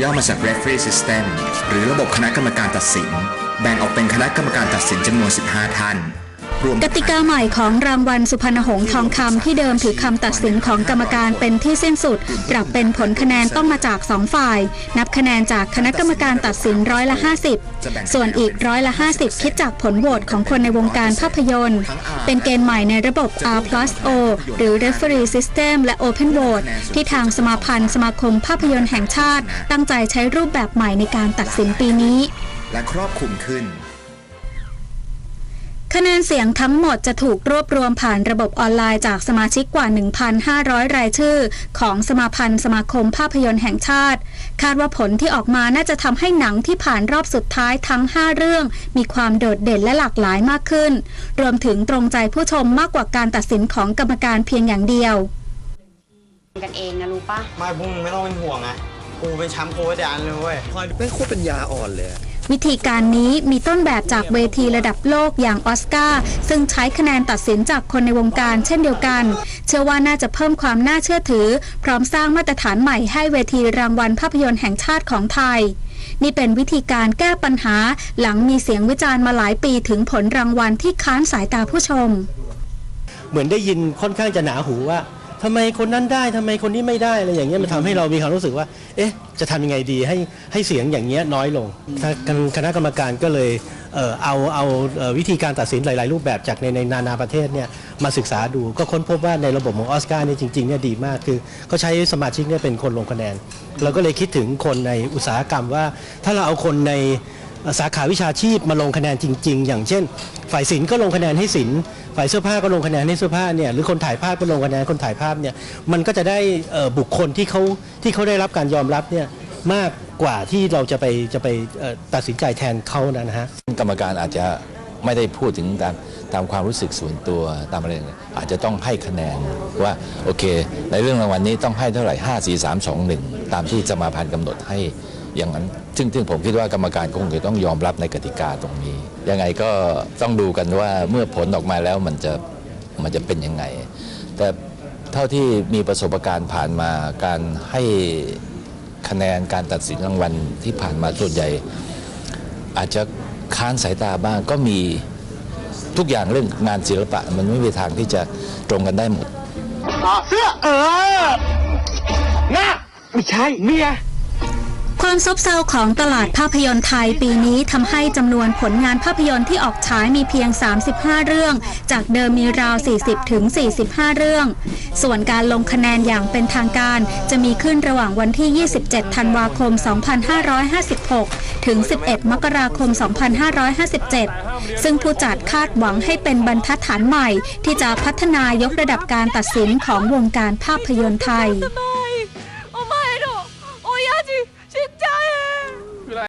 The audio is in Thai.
ย่อมาจาก referee system หรือระบบคณะกรรมการตัดสิน แบ่งออกเป็นคณะกรรมการตัดสินจำนวน 15 ท่าน รวม กติกาใหม่ของรางวัลสุพรรณหงส์ทองคำที่เดิมถือคำตัดสินของกรรมการเป็นที่สิ้นสุด ปรับเป็นผลคะแนนต้องมาจาก 2 ฝ่าย นับคะแนนจากคณะกรรมการตัดสินร้อยละ 50 ส่วนอีกร้อยละ 50 คิดจากผลโหวตของคนในวงการภาพยนตร์ เป็นเกณฑ์ใหม่ในระบบ R plus O หรือ Referee System และ Open Vote ที่ทางสมาพันธ์สมาคมภาพยนตร์แห่งชาติ ตั้งใจใช้รูปแบบใหม่ในการตัดสินปีนี้ และครอบคลุมขึ้น คะแนนเสียงทั้งหมดจะถูกรวบรวมผ่านระบบออนไลน์จากสมาชิกกว่า 1,500 รายชื่อ ของสมาพันธ์สมาคมภาพยนตร์แห่งชาติ คาดว่าผลที่ออกมาน่าจะทำให้หนังที่ผ่านรอบสุดท้ายทั้ง 5 เรื่อง มีความโดดเด่นและหลากหลายมากขึ้น รวมถึงตรงใจผู้ชมมากกว่าการตัดสินของกรรมการเพียงอย่างเดียว กันเองนะรู้ปะไม่พวกมึงไม่ต้องเป็นห่วงอะกูเป็นแชมป์โค้ชอันเลยเว้ยแม่งโคตรเป็นยาอ่อนเลยอะ วิธีการนี้มีต้นแบบจากเวทีระดับโลกอย่างออสการ์ซึ่งใช้คะแนนตัดสินจากคนในวงการเช่นเดียวกัน เชื่อว่าน่าจะเพิ่มความน่าเชื่อถือ พร้อมสร้างมาตรฐานใหม่ให้เวทีรางวัลภาพยนตร์แห่งชาติของไทยนี่เป็นวิธีการแก้ปัญหาหลังมีเสียงวิจารณ์มาหลายปีถึงผลรางวัลที่ค้านสายตาผู้ชม เหมือนได้ยินค่อนข้างจะหนาหูว่า ทำไมคนนั้นได้ทำไมคนนี้ไม่ได้อะไรอย่างเงี้ยมันทำให้เรามีความรู้สึกว่า เอ๊ะ จะทำยังไงดีให้ให้เสียงอย่างเงี้ยน้อยลงทางคณะกรรมการก็เลยเอ่อเอาเอาวิธีการตัดสินหลาย ๆ รูปแบบจากในในนานาประเทศเนี่ยมาศึกษาดูก็ค้นพบว่าในระบบของออสการ์เนี่ยจริง ๆ เนี่ยดีมากคือเขาใช้สมาชิกเนี่ยเป็นคนลงคะแนน เราก็เลยคิดถึงคนในอุตสาหกรรมว่า ถ้าเราเอาคนใน สาขาวิชาชีพมาลงคะแนนจริง ๆ อย่างเช่น ฝ่ายศิลป์ก็ลงคะแนนให้ศิลป์ฝ่ายเสื้อผ้าก็ลงคะแนนให้เสื้อผ้าเนี่ยหรือคนถ่ายภาพก็ลงคะแนนคนถ่ายภาพเนี่ยมันก็จะได้บุคคลที่เขาที่เขาได้รับการยอมรับเนี่ยมากกว่าที่เราจะไปจะไปตัดสินใจแทนเขานะฮะกรรมการอาจจะไม่ได้พูดถึงการ ตามความรู้สึกส่วนตัวตามอะไรอาจจะต้องให้คะแนนว่าโอเค ในเรื่องรางวัลนี้ต้องให้เท่าไหร่ 5 4 3 2 1 ตามที่สมาพันธ์กำหนดให้อย่างนั้นซึ่งซึ่งผมคิดว่ากรรมการคงจะต้องยอมรับในกติกาตรงนี้ ยังไงก็ต้องดูกันว่าเมื่อผลออกมาแล้วมันจะมันจะเป็นยังไง แต่เท่าที่มีประสบการณ์ผ่านมาการให้คะแนนการตัดสินรางวัลที่ผ่านมาส่วนใหญ่ อาจจะค้านสายตาบ้างก็มี ทุกอย่างเรื่องงานศิลปะ มันไม่มีทางที่จะตรงกันได้หมด ความซบเซาของตลาดภาพยนตร์ไทยปีนี้ทำให้จำนวนผลงานภาพยนตร์ที่ออกฉายมีเพียง 35 เรื่อง จากเดิมมีราว 40 ถึง 45 เรื่อง ส่วนการลงคะแนนอย่างเป็นทางการ จะมีขึ้นระหว่างวันที่ 27 ธันวาคม 2556 ถึง 11 มกราคม 2557 ซึ่งผู้จัดคาดหวังให้เป็นบรรทัดฐานใหม่ ที่จะพัฒนายกระดับการตัดสินของวงการภาพยนตร์ไทย